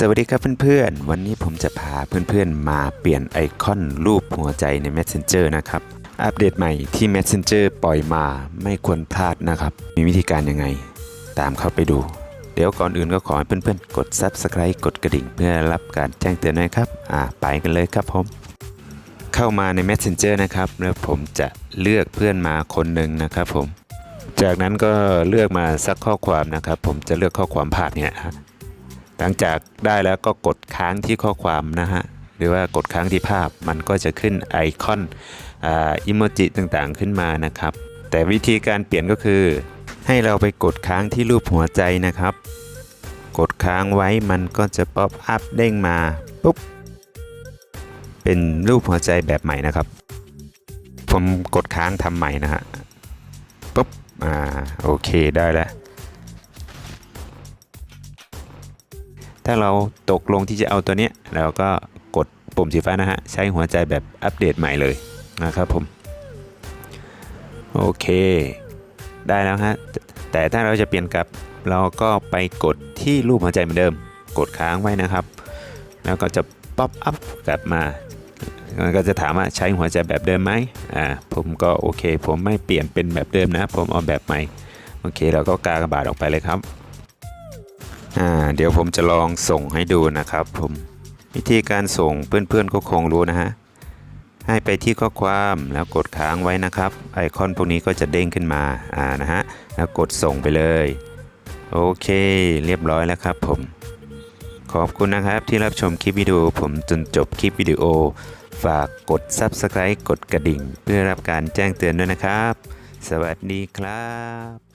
สวัสดีครับเพื่อนๆ วันนี้ผมจะพาเพื่อนๆ มาเปลี่ยนไอคอนรูปหัวใจใน Messenger นะครับ อัปเดตใหม่ที่ Messenger ปล่อยมาไม่ควรพลาดนะครับ มีวิธีการยังไง ตามเข้าไปดู เดี๋ยวก่อนอื่นก็ขอให้เพื่อนๆ กด Subscribe กดกระดิ่งเพื่อรับการแจ้งเตือนนะครับอ่าไปกันเลยครับผม เข้ามาใน Messenger นะครับ แล้วผมจะเลือกเพื่อนมาคนหนึ่งนะครับผม จากนั้นก็เลือกมาสักข้อความนะครับ ผมจะเลือกข้อความภาพเนี่ยฮะ หลังจากได้แล้วก็กดค้างที่ข้อความนะฮะหรือว่ากดค้างที่ภาพมันก็จะขึ้นไอคอนอิโมจิต่างๆขึ้นมานะครับ แต่วิธีการเปลี่ยนก็คือ ให้เราไปกดค้างที่รูปหัวใจนะครับ กดค้างไว้มันก็จะป๊อปอัพเด้งมาปุ๊บเป็นรูปหัวใจแบบใหม่นะครับ ผมกดค้างทำใหม่นะฮะปุ๊บอ่าโอเคได้แล้ว ถ้าเราตกลงที่จะเอาตัวเนี้ยเราก็กดปุ่มสีฟ้านะฮะ ใช้หัวใจแบบอัปเดตใหม่เลยนะครับผม โอเค ได้แล้วฮะ แต่ถ้าเราจะเปลี่ยนกลับ เราก็ไปกดที่รูปหัวใจเหมือนเดิม กดค้างไว้นะครับ แล้วก็จะป๊อปอัพกลับมามันก็จะถามว่าใช้หัวใจแบบเดิมไหมอ่า ผมก็โอเค ผมไม่เปลี่ยนเป็นแบบเดิมนะ ผมเอาแบบใหม่ โอเค เราก็กากระบาดออกไปเลยครับ อ่าเดี๋ยวผมจะลองส่งให้ดูนะครับผมวิธีการส่งเพื่อนๆก็คงรู้นะฮะให้ไปที่ข้อความแล้วกดค้างไว้นะครับ ไอคอนพวกนี้ก็จะเด้งขึ้นมาอ่านะฮะแล้วกดส่งไปเลย โอเค เรียบร้อยแล้วครับผม ขอบคุณนะครับที่รับชมคลิปวิดีโอผมจนจบคลิปวิดีโอ ฝากกด Subscribe กดกระดิ่ง เพื่อรับการแจ้งเตือนด้วยนะครับ สวัสดีครับ